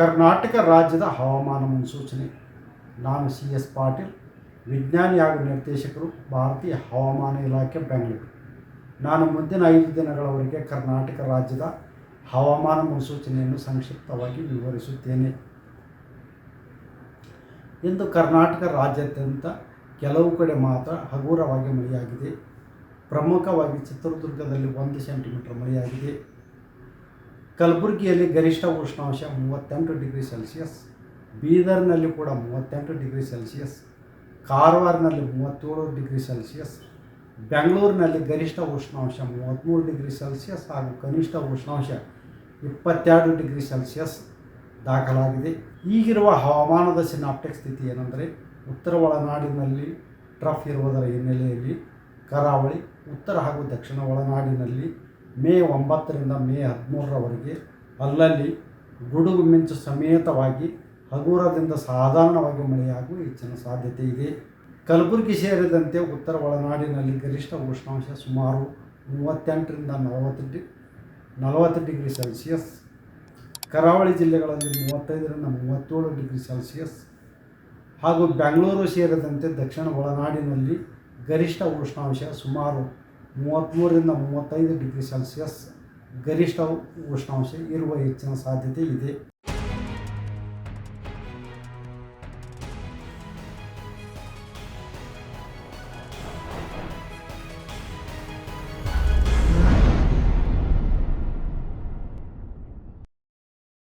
ಕರ್ನಾಟಕ ರಾಜ್ಯದ ಹವಾಮಾನ ಮುನ್ಸೂಚನೆ. ನಾನು ಸಿ ಎಸ್ ಪಾಟೀಲ್, ವಿಜ್ಞಾನಿ ಹಾಗೂ ನಿರ್ದೇಶಕರು, ಭಾರತೀಯ ಹವಾಮಾನ ಇಲಾಖೆ, ಬೆಂಗಳೂರು. ನಾನು ಮುಂದಿನ ಐದು ದಿನಗಳವರೆಗೆ ಕರ್ನಾಟಕ ರಾಜ್ಯದ ಹವಾಮಾನ ಮುನ್ಸೂಚನೆಯನ್ನು ಸಂಕ್ಷಿಪ್ತವಾಗಿ ವಿವರಿಸುತ್ತೇನೆ. ಇಂದು ಕರ್ನಾಟಕ ರಾಜ್ಯಾದ್ಯಂತ ಕೆಲವು ಕಡೆ ಮಾತ್ರ ಹಗುರವಾಗಿ ಮಳೆಯಾಗಿದೆ. ಪ್ರಮುಖವಾಗಿ ಚಿತ್ರದುರ್ಗದಲ್ಲಿ ಒಂದು ಸೆಂಟಿಮೀಟರ್ ಮಳೆಯಾಗಿದೆ. ಕಲಬುರಗಿಯಲ್ಲಿ ಗರಿಷ್ಠ ಉಷ್ಣಾಂಶ ಮೂವತ್ತೆಂಟು ಡಿಗ್ರಿ ಸೆಲ್ಸಿಯಸ್, ಬೀದರ್ನಲ್ಲಿ ಕೂಡ ಮೂವತ್ತೆಂಟು ಡಿಗ್ರಿ ಸೆಲ್ಸಿಯಸ್ ಕಾರವಾರನಲ್ಲಿ ಮೂವತ್ತೇಳು ಡಿಗ್ರಿ ಸೆಲ್ಸಿಯಸ್, ಬೆಂಗಳೂರಿನಲ್ಲಿ ಗರಿಷ್ಠ ಉಷ್ಣಾಂಶ ಮೂವತ್ತ್ಮೂರು ಡಿಗ್ರಿ ಸೆಲ್ಸಿಯಸ್ ಹಾಗೂ ಕನಿಷ್ಠ ಉಷ್ಣಾಂಶ ಇಪ್ಪತ್ತೆರಡು ಡಿಗ್ರಿ ಸೆಲ್ಸಿಯಸ್ ದಾಖಲಾಗಿದೆ. ಈಗಿರುವ ಹವಾಮಾನದ ಸಿನಾಪ್ಟಿಕ್ ಸ್ಥಿತಿ ಏನೆಂದರೆ, ಉತ್ತರ ಒಳನಾಡಿನಲ್ಲಿ ಟ್ರಫ್ ಇರುವುದರ ಹಿನ್ನೆಲೆಯಲ್ಲಿ ಕರಾವಳಿ, ಉತ್ತರ ಹಾಗೂ ದಕ್ಷಿಣ ಒಳನಾಡಿನಲ್ಲಿ ಮೇ ಒಂಬತ್ತರಿಂದ ಮೇ ಹದಿಮೂರರವರೆಗೆ ಅಲ್ಲಲ್ಲಿ ಗುಡುಗು ಮಿಂಚು ಸಮೇತವಾಗಿ ಹಗುರದಿಂದ ಸಾಧಾರಣವಾಗಿ ಮಳೆಯಾಗುವ ಹೆಚ್ಚಿನ ಸಾಧ್ಯತೆ ಇದೆ. ಕಲಬುರಗಿ ಸೇರಿದಂತೆ ಉತ್ತರ ಒಳನಾಡಿನಲ್ಲಿ ಗರಿಷ್ಠ ಉಷ್ಣಾಂಶ ಸುಮಾರು ಮೂವತ್ತೆಂಟರಿಂದ ನಲವತ್ತು ಡಿ ನಲವತ್ತು ಡಿಗ್ರಿ ಸೆಲ್ಸಿಯಸ್. ಕರಾವಳಿ ಜಿಲ್ಲೆಗಳಲ್ಲಿ ಮೂವತ್ತೈದರಿಂದ ಮೂವತ್ತೇಳು ಡಿಗ್ರಿ ಸೆಲ್ಸಿಯಸ್. ಹಾಗೂ ಬೆಂಗಳೂರು ಸೇರಿದಂತೆ ದಕ್ಷಿಣ ಒಳನಾಡಿನಲ್ಲಿ ಗರಿಷ್ಠ ಉಷ್ಣಾಂಶ ಸುಮಾರು ಮೂವತ್ತ್ಮೂರರಿಂದ ಮೂವತ್ತೈದು ಡಿಗ್ರಿ ಸೆಲ್ಸಿಯಸ್ ಗರಿಷ್ಠ ಉಷ್ಣಾಂಶ ಇರುವ ಹೆಚ್ಚಿನ ಸಾಧ್ಯತೆ ಇದೆ.